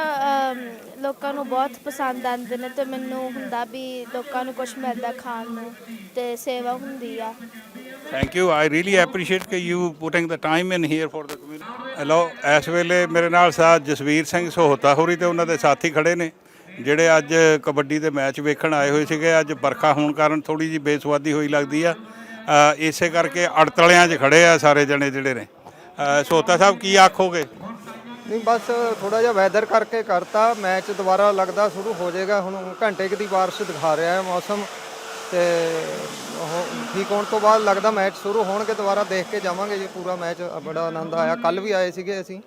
ਲੋਕਾਂ ਨੂੰ ਬਹੁਤ ਪਸੰਦ ਆਉਂਦੇ ਨੇ ਤੇ ਮੈਨੂੰ ਹੁੰਦਾ ਵੀ ਲੋਕਾਂ ਨੂੰ ਕੁਝ ਮਿਲਦਾ ਖਾਣ ਨੂੰ ਤੇ ਸੇਵਾ ਹੁੰਦੀ ਆ। Thank you I really appreciate ਕਿ you putting the time in here for the community hello ਇਸ ਵੇਲੇ ਮੇਰੇ ਨਾਲ ਸਾਥ ਜਸਵੀਰ ਸਿੰਘ ਸਹੋਤਾ ਹੋਰੀ ਤੇ ਉਹਨਾਂ ਦੇ ਸਾਥੀ ਖੜੇ ਨੇ ਜਿਹੜੇ ਅੱਜ ਕਬੱਡੀ ਦੇ ਮੈਚ ਵੇਖਣ ਆਏ ਹੋਏ ਸੀਗੇ। ਅੱਜ ਵਰਖਾ ਹੋਣ ਕਾਰਨ ਥੋੜੀ ਜੀ ਬੇਸਵਾਦੀ ਹੋਈ ਲੱਗਦੀ ਆ। ਇਸੇ ਕਰਕੇ ਅੜਤਲਿਆਂ 'ਚ ਖੜੇ ਆ ਸਾਰੇ ਜਣੇ ਜਿਹੜੇ ਨੇ। ਸੋਤਾ ਸਾਹਿਬ, ਕੀ ਆਖੋਗੇ? ਨਹੀਂ, ਬਸ ਥੋੜਾ ਜਿਹਾ ਵੈਦਰ ਕਰਕੇ ਕਰਤਾ। ਮੈਚ ਦੁਬਾਰਾ ਲੱਗਦਾ ਸ਼ੁਰੂ ਹੋ ਜਾਏਗਾ। ਹੁਣ ਘੰਟੇ ਕੁ ਦੀ ਬਾਰਿਸ਼ ਦਿਖਾ ਰਿਹਾ ਹੈ ਮੌਸਮ। ਤੇ ਉਹ ਠੀਕ ਹੋਣ ਤੋਂ ਬਾਅਦ ਲੱਗਦਾ ਮੈਚ ਸ਼ੁਰੂ ਹੋਣਗੇ। ਦੁਬਾਰਾ ਦੇਖ ਕੇ ਜਾਵਾਂਗੇ ਜੀ, ਪੂਰਾ ਮੈਚ ਬੜਾ ਆਨੰਦ ਆਇਆ। ਕੱਲ ਵੀ ਆਏ ਸੀਗੇ ਅਸੀਂ।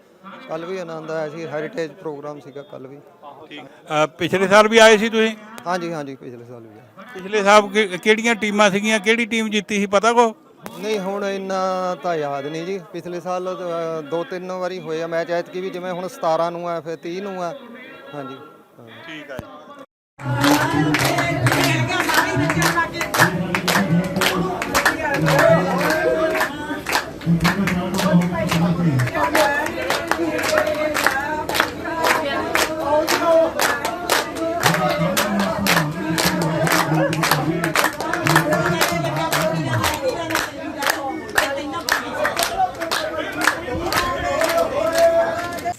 ਕੱਲ ਵੀ ਆਨੰਦ ਆਇਆ ਸੀ ਹੈਰੀਟੇਜ ਪ੍ਰੋਗਰਾਮ ਸੀਗਾ ਕੱਲ ਵੀ। ਅ, ਪਿਛਲੇ ਸਾਲ ਵੀ ਆਏ ਸੀ ਤੁਸੀਂ? ਹਾਂਜੀ ਹਾਂਜੀ ਪਿਛਲੇ ਸਾਲ ਵੀ। ਪਿਛਲੇ ਸਾਲ ਕਿ- ਕਿਹੜੀਆਂ ਟੀਮਾਂ ਸੀਗੀਆਂ ਕਿਹੜੀ ਟੀਮ ਜਿੱਤੀ ਸੀ ਪਤਾ ਕੋ? ਨਹੀਂ ਹੁਣ ਇੰਨਾ ਤਾਂ ਯਾਦ ਨਹੀਂ ਜੀ। ਪਿਛਲੇ ਸਾਲ ਅ, ਦੋ ਤਿੰਨ ਵਾਰੀ ਹੋਏ ਆ ਮੈਚ ਐਤਕੀ ਵੀ ਜਿਵੇਂ ਹੁਣ 17 ਨੂੰ ਆ ਫਿਰ 30 ਨੂੰ ਆ। ਹਾਂਜੀ ਹਾਂ। ਠੀਕ ਆ ਜੀ।